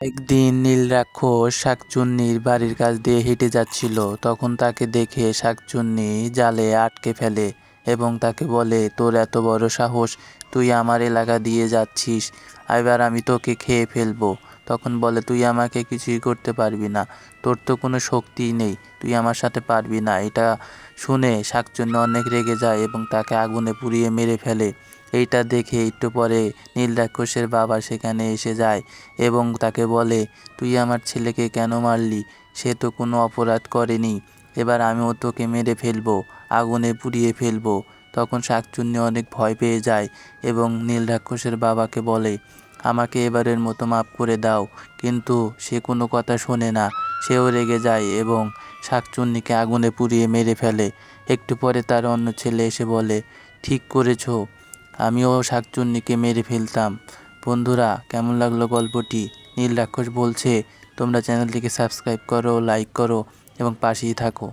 একদিন নীল রাক্ষস শাকচুন্নির বাড়ির কাছ দিয়ে হেঁটে যাচ্ছিল। তখন তাকে দেখে শাকচুন্নি জালে আটকে ফেলে এবং তাকে বলে, তোর এত বড় সাহস, তুই আমার এলাকা দিয়ে যাচ্ছিস। এবার আমি তোকে খেয়ে ফেলব। তখন বলে, তুই আমাকে কিছুই করতে পারবি না। তোর তো কোনো শক্তিই নেই। তুই আমার সাথে পারবি না। এটা শুনে শাকচুন্নি অনেক রেগে যায় এবং তাকে আগুনে পুড়িয়ে মেরে ফেলে। এইটা দেখে একটু পরে নীল রাক্ষসের বাবা সেখানে এসে যায় এবং তাকে বলে, তুই আমার ছেলেকে কেন মারলি? সে তো কোনো অপরাধ করেনি। এবার আমিও তোকে মেরে ফেলব, আগুনে পুড়িয়ে ফেলব। তখন শাকচুন্নি অনেক ভয় পেয়ে যায় এবং নীল রাক্ষসের বাবাকে বলে আমাকে এবারের মতো মাফ করে দাও, কিন্তু সে কোনো কথা শোনে না। সেও রেগে যায় এবং শাকচুন্নিকে আগুনে পুড়িয়ে মেরে ফেলে। একটু পরে তার অন্য ছেলে এসে বলে, ঠিক করেছ, আমিও শাকচুন্নিকে মেরে ফেলতাম। বন্ধুরা, কেমন লাগল গল্পটি? নীল রাক্ষস বলছে, তোমরা চ্যানেলটিকে সাবস্ক্রাইব করো, লাইক করো এবং পাশেই থাকো।